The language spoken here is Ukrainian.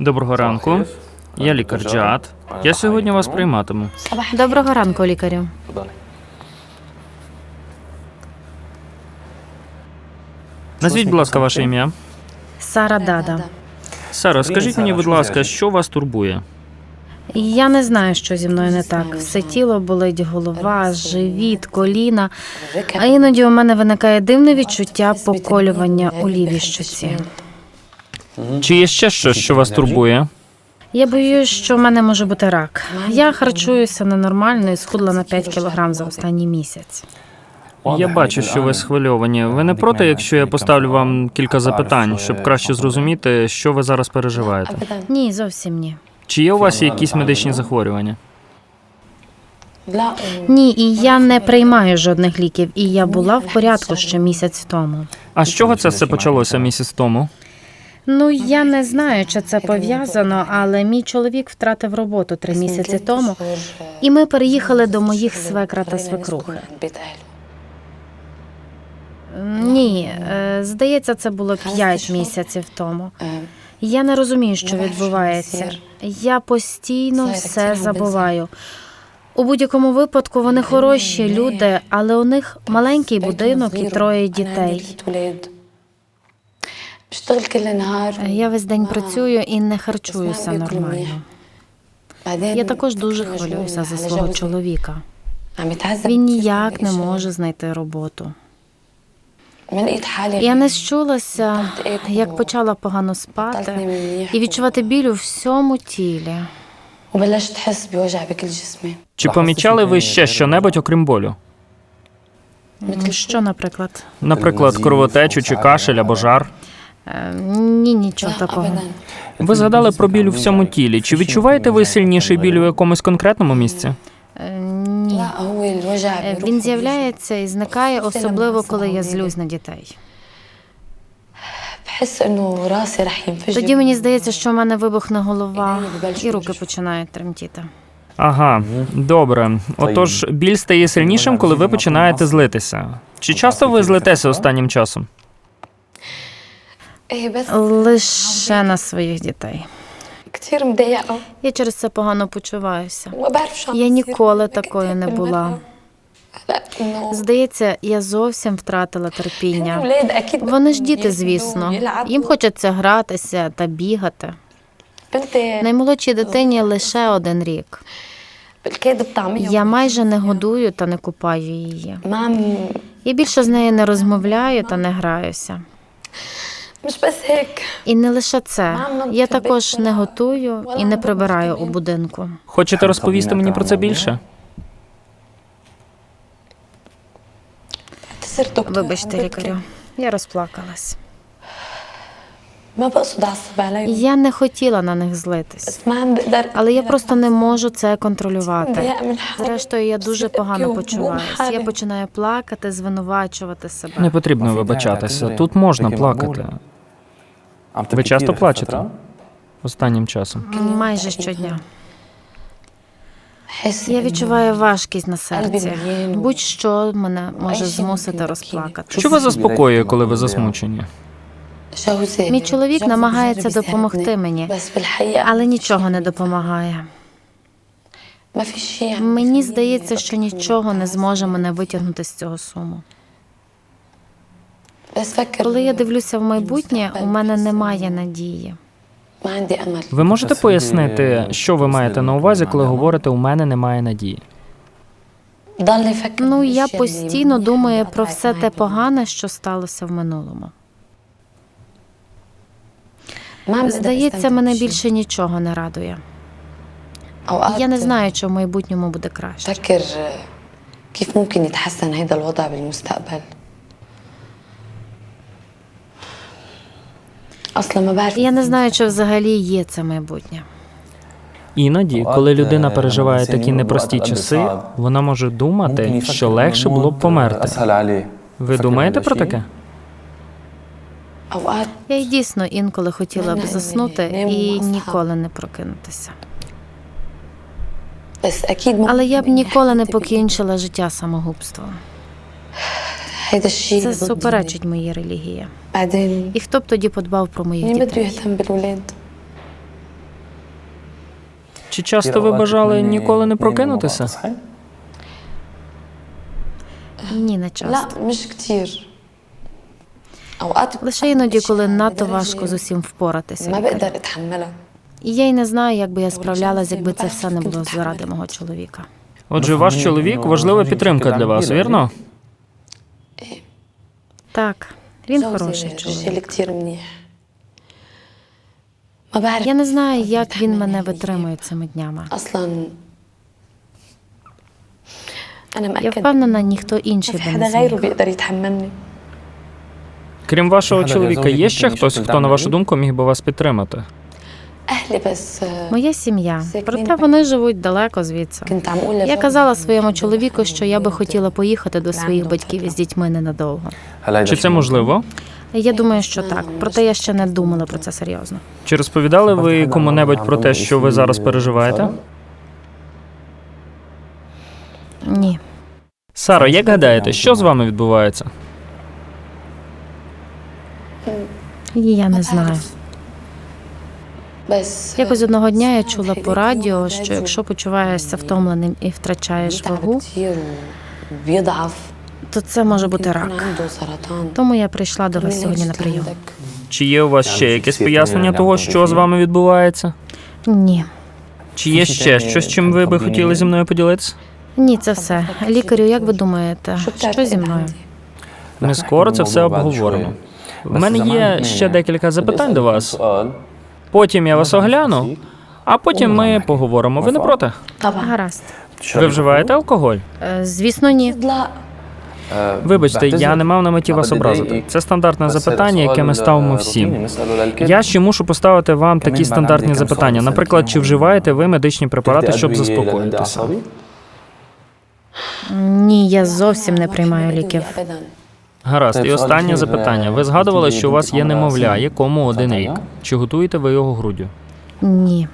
Доброго ранку. Я лікар Джад. Я сьогодні вас прийматиму. Доброго ранку, лікарю. Назвіть, будь ласка, ваше ім'я. Сара Дада. Сара, скажіть мені, будь ласка, що вас турбує? Я не знаю, що зі мною не так. Все тіло болить, голова, живіт, коліна. А іноді у мене виникає дивне відчуття поколювання у лівій щоці. Чи є ще щось, що вас турбує? Я боюсь, що в мене може бути рак. Я харчуюся ненормально і схудла на 5 кілограм за останній місяць. Я бачу, що ви схвильовані. Ви не проти, якщо я поставлю вам кілька запитань, щоб краще зрозуміти, що ви зараз переживаєте? Ні, зовсім ні. Чи є у вас якісь медичні захворювання? Ні, і я не приймаю жодних ліків, і я була в порядку ще місяць тому. А з чого це все почалося місяць тому? Ну я не знаю, чи це пов'язано, але мій чоловік втратив роботу три місяці тому, і ми переїхали до моїх свекра та свекрухи. Ні, е, здається, це було п'ять місяців тому. Я не розумію, що відбувається. Я постійно все забуваю. У будь-якому випадку вони хороші люди, але у них маленький будинок і троє дітей. Е, я весь день працюю і не харчуюся нормально. Я також дуже хвилююся за свого чоловіка. Він ніяк не може знайти роботу. Я не щулася, як почала погано спати і відчувати біль у всьому тілі. Чи помічали ви ще що небудь окрім болю? Що, наприклад? Наприклад, кровотечу чи кашель або жар. Е, ні, нічого такого. Ви згадали про біль у всьому тілі. Чи відчуваєте ви сильніший біль у якомусь конкретному місці? Е, ні. Е, він з'являється і зникає, особливо коли я злюсь на дітей. Тоді мені здається, що в мене вибухне голова, і руки починають тремтіти. Ага, добре. Отож, біль стає сильнішим, коли ви починаєте злитися. Чи часто ви злитеся останнім часом? лише на своїх дітей. Я через це погано почуваюся. Я ніколи такою не була. Здається, я зовсім втратила терпіння. Вони ж діти, звісно. Їм хочеться гратися та бігати. Наймолодшій дитині лише один рік. Я майже не годую та не купаю її. Я більше з нею не розмовляю та не граюся. І не лише це. Я також не готую і не прибираю у будинку. Хочете розповісти мені про це більше? Вибачте, лікарю. Я розплакалась. Я не хотіла на них злитись, але я просто не можу це контролювати. Зрештою, я дуже погано почуваюся. Я починаю плакати, звинувачувати себе. Не потрібно вибачатися. Тут можна плакати. Ви часто плачете останнім часом? Майже щодня. Я відчуваю важкість на серці. Будь-що мене може змусити розплакати. Що вас заспокоює, коли ви засмучені? Мій чоловік намагається допомогти мені, але нічого не допомагає. Мені здається, що нічого не зможе мене витягнути з цього суму. Коли я дивлюся в майбутнє, у мене немає надії. Ви можете пояснити, що ви маєте на увазі, коли говорите, у мене немає надії? Ну я постійно думаю про все те погане, що сталося в минулому. ما عم بقدر Здається, أستمتع мене بشيء. більше нічого не радує. أوقات Я не знаю, чи в майбутньому буде краще. فكر كيف ممكن يتحسن هذا الوضع بالمستقبل أصلا ما بعرف Я не знаю, чи взагалі є це майбутнє. Іноді, коли людина переживає такі непрості часи, вона може думати, що легше було б померти. Ви думаєте про таке? Я й дійсно інколи хотіла б заснути і ніколи не прокинутися. Але я б ніколи не покінчила життя самогубством. Це суперечить моїй релігії. І хто б тоді подбав про моїх дітей? Чи часто ви бажали ніколи не прокинутися? Ні, не часто лише іноді, коли надто важко з усім впоратися. І я й не знаю, як би я справлялась, якби це все не було заради мого чоловіка. Отже, ваш чоловік важлива підтримка для вас, вірно? Е, так, він хороший чоловік. Я не знаю, як він мене витримує цими днями. Я впевнена, ніхто інший би не зміг. Крім вашого чоловіка, є ще хтось, хто, на вашу думку, міг би вас підтримати? Моя сім'я, проте вони живуть далеко звідси. Я казала своєму чоловіку, що я би хотіла поїхати до своїх батьків із дітьми ненадовго. Чи це можливо? Я думаю, що так, проте я ще не думала про це серйозно. Чи розповідали ви кому-небудь про те, що ви зараз переживаєте? Ні, Сара, як гадаєте, що з вами відбувається? я не знаю. Якось одного дня я чула по радіо, що якщо почуваєшся втомленим і втрачаєш вагу, то це може бути рак. Тому я прийшла до вас сьогодні на прийом. Чи є у вас ще якесь пояснення того, що з вами відбувається? Ні. Чи є ще щось, чим ви би хотіли зі мною поділитися? Ні, це все. Лікарю, як ви думаєте, що зі мною? Ми скоро це все обговоримо. У мене є ще декілька запитань до вас. Потім я вас огляну, а потім ми поговоримо. Ви не проти? Гаразд. Ви вживаєте алкоголь? Е, звісно, ні. Вибачте, я не мав на меті вас образити. Це стандартне запитання, яке ми ставимо всім. Я ще мушу поставити вам такі стандартні запитання. Наприклад, чи вживаєте ви медичні препарати, щоб заспокоїтися? Ні, я зовсім не приймаю ліків. Гаразд, і останнє запитання. Ви згадували, що у вас є немовля, якому один рік. Чи готуєте ви його груддю? Ні.